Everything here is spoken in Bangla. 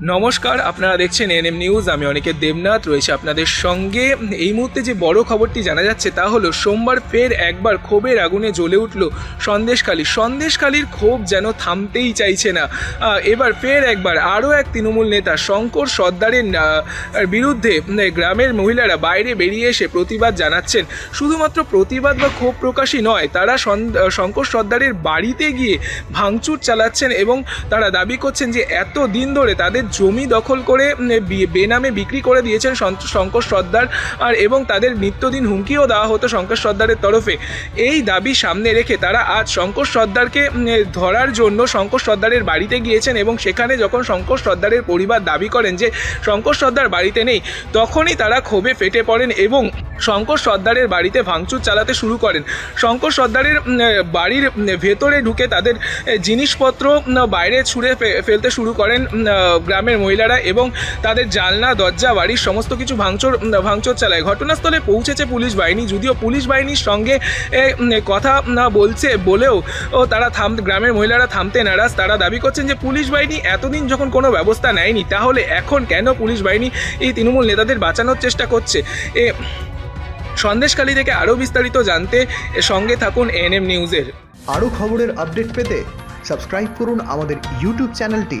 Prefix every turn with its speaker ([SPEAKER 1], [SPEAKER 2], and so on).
[SPEAKER 1] নমস্কার, আপনারা দেখছেন এনএম নিউজ আমি অনেকের দেবনাথ, রয়েছে আপনাদের সঙ্গে। এই মুহূর্তে যে বড় খবরটি জানা যাচ্ছে তা হলো, সোমবার ফের একবার ক্ষোভের আগুনে জ্বলে উঠল সন্দেশখালী। সন্দেশখালীর ক্ষোভ যেন থামতেই চাইছে না। এবার ফের একবার আরও এক তৃণমূল নেতা, শঙ্কর সর্দারের বিরুদ্ধে গ্রামের মহিলারা বাইরে বেরিয়ে এসে প্রতিবাদ জানাচ্ছেন। শুধুমাত্র প্রতিবাদ বা ক্ষোভ প্রকাশই নয়, তারা শঙ্কর সর্দারের বাড়িতে গিয়ে ভাঙচুর চালাচ্ছেন এবং তারা দাবি করছেন যে এত দিন ধরে তাদের জমি দখল করে বেনামে বিক্রি করে দিয়েছেন শঙ্কর সর্দার, আর এবং তাদের নিত্যদিন হুমকিও দেওয়া হতো শঙ্কর সর্দারের তরফে। এই দাবি সামনে রেখে তারা আজ শঙ্কর সর্দারকে ধরার জন্য শঙ্কর সর্দারের বাড়িতে গিয়েছেন এবং সেখানে যখন শঙ্কর সর্দারের পরিবার দাবি করেন যে শঙ্কর সর্দার বাড়িতে নেই, তখনই তারা ক্ষোভে ফেটে পড়েন এবং শঙ্কর সর্দারের বাড়িতে ভাঙচুর চালাতে শুরু করেন। শঙ্কর সর্দারের বাড়ির ভেতরে ঢুকে তাদের জিনিসপত্র বাইরে ছুঁড়ে ফেলতে শুরু করেন গ্রামের মহিলারা এবং তাদের জানলা দরজা বাড়ির সমস্ত কিছু ভাঙচুর ভাঙচুর চালায়। ঘটনাস্থলে পৌঁছেছে পুলিশ বাহিনী, যদিও পুলিশ বাহিনীর সঙ্গে কথা না বলছে বলেও, ও, তারা থাম, গ্রামের মহিলারা থামতে নারাজ। তারা দাবি করছেন যে পুলিশ বাহিনী এতদিন যখন কোনো ব্যবস্থা নেয়নি, তাহলে এখন কেন পুলিশ বাহিনী এই তৃণমূল নেতাদের বাঁচানোর চেষ্টা করছে? এ, সন্দেশখালী থেকে আরও বিস্তারিত জানতে সঙ্গে থাকুন এনএম নিউজের।
[SPEAKER 2] আরও খবরের আপডেট পেতে সাবস্ক্রাইব করুন আমাদের ইউটিউব চ্যানেলটি।